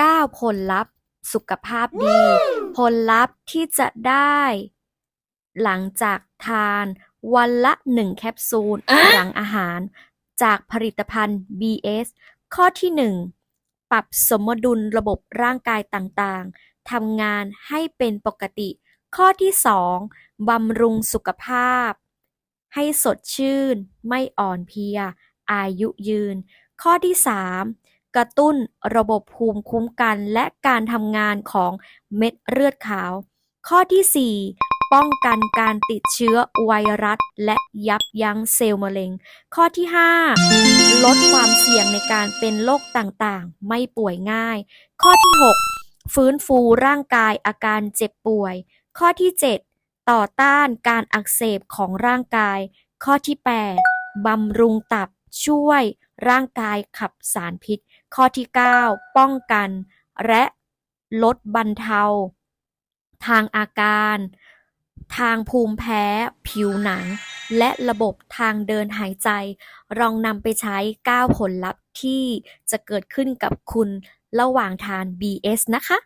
9 ผลลัพธ์สุขภาพดี ผลลัพธ์ที่จะได้ หลังจากทานวันละ 1 แคปซูลหลังอาหาร จากผลิตภัณฑ์ BS ข้อที่ 1 ปรับสมดุลระบบร่างกายต่างๆทำงานให้เป็นปกติ ข้อที่ 2บำรุงสุขภาพ ให้สดชื่น ไม่อ่อนเพลีย อายุยืน ข้อที่ 3 กระตุ้นระบบภูมิคุ้มกันและการทำงานของเม็ดเลือดขาว ข้อที่ 4 ป้องกันการติดเชื้อไวรัส และยับยั้งเซลล์มะเร็ง ข้อที่ 5 ลดความเสี่ยงในการเป็นโรคต่างๆ ไม่ป่วยง่าย ข้อที่ 6 ฟื้นฟูร่างกายอาการเจ็บป่วย ข้อที่ 7 ต่อต้านการอักเสบของร่างกาย ข้อที่ 8บำรุงตับ ช่วยร่างกายขับสารพิษ ข้อที่ 9 ป้องกัน และลดบรรเทา ทางอาการ ทางภูมิแพ้ ผิวหนัง และระบบทางเดินหายใจ ลองนำไปใช้ 9 ผลลัพธ์ที่จะเกิดขึ้นกับคุณระหว่างทาน BS นะคะ